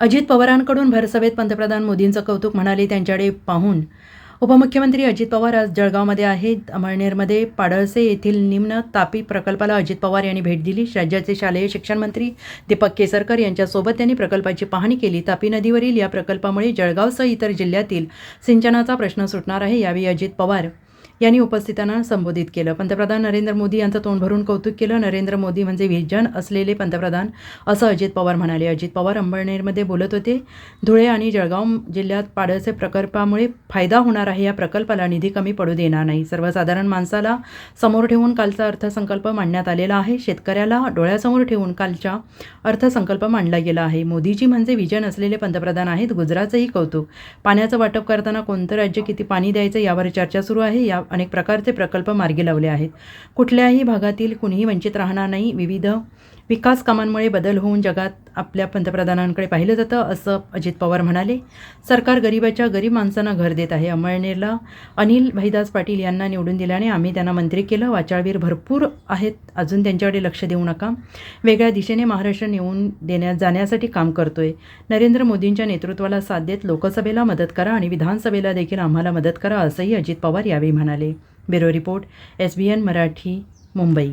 अजित पवारांकडून भरसभेत पंतप्रधान मोदींचं कौतुक म्हणाले त्यांच्याकडे पाहून. उपमुख्यमंत्री अजित पवार आज जळगावमध्ये आहेत. अमळनेरमध्ये पाडळसे येथील निम्न तापी प्रकल्पाला अजित पवार यांनी भेट दिली. राज्याचे शालेय शिक्षण मंत्री दीपक केसरकर यांच्यासोबत त्यांनी प्रकल्पाची पाहणी केली. तापी नदीवरील या प्रकल्पामुळे जळगावसह इतर जिल्ह्यातील सिंचनाचा प्रश्न सुटणार आहे. यावेळी अजित पवार यांनी उपस्थितांना संबोधित केलं. पंतप्रधान नरेंद्र मोदी यांचं तोंड भरून कौतुक केलं. नरेंद्र मोदी म्हणजे व्हिजन असलेले पंतप्रधान असं अजित पवार म्हणाले. अजित पवार अंबळनेरमध्ये बोलत होते धुळे आणि जळगाव जिल्ह्यात पाडळसे प्रकल्पामुळे फायदा होणार आहे. या प्रकल्पाला निधी कमी पडू देणार नाही. सर्वसाधारण माणसाला समोर ठेवून कालचा अर्थसंकल्प मांडण्यात आलेला आहे. शेतकऱ्याला डोळ्यासमोर ठेवून कालचा अर्थसंकल्प मांडला गेला आहे. मोदीजी म्हणजे विजन असलेले पंतप्रधान आहेत. गुजरातचंही कौतुक. पाण्याचं वाटप करताना कोणतं राज्य किती पाणी द्यायचं यावर चर्चा सुरू आहे. या अनेक प्रकारचे प्रकल्प मार्गी लावले आहेत. कुठल्याही भागातील कुणीही वंचित राहणार नाही. विविध विकास कामांमुळे बदल होऊन जगात आपल्या पंतप्रधानांकडे पाहिलं जातं असं अजित पवार म्हणाले. सरकार गरिबाच्या गरीब माणसांना घर देत आहे. अमळनेरला अनिल भाईदास पाटील यांना निवडून दिल्याने आम्ही त्यांना मंत्री केलं. वाचाळवीर भरपूर आहेत. अजून त्यांच्याकडे लक्ष देऊ नका. वेगळ्या दिशेने महाराष्ट्र नेऊन देण्यात जाण्यासाठी काम करतोय. नरेंद्र मोदींच्या नेतृत्वाला साथ देत लोकसभेला मदत करा आणि विधानसभेला देखील आम्हाला मदत करा असंही अजित पवार यावेळी म्हणाले. Bureau report S B N Marathi Mumbai.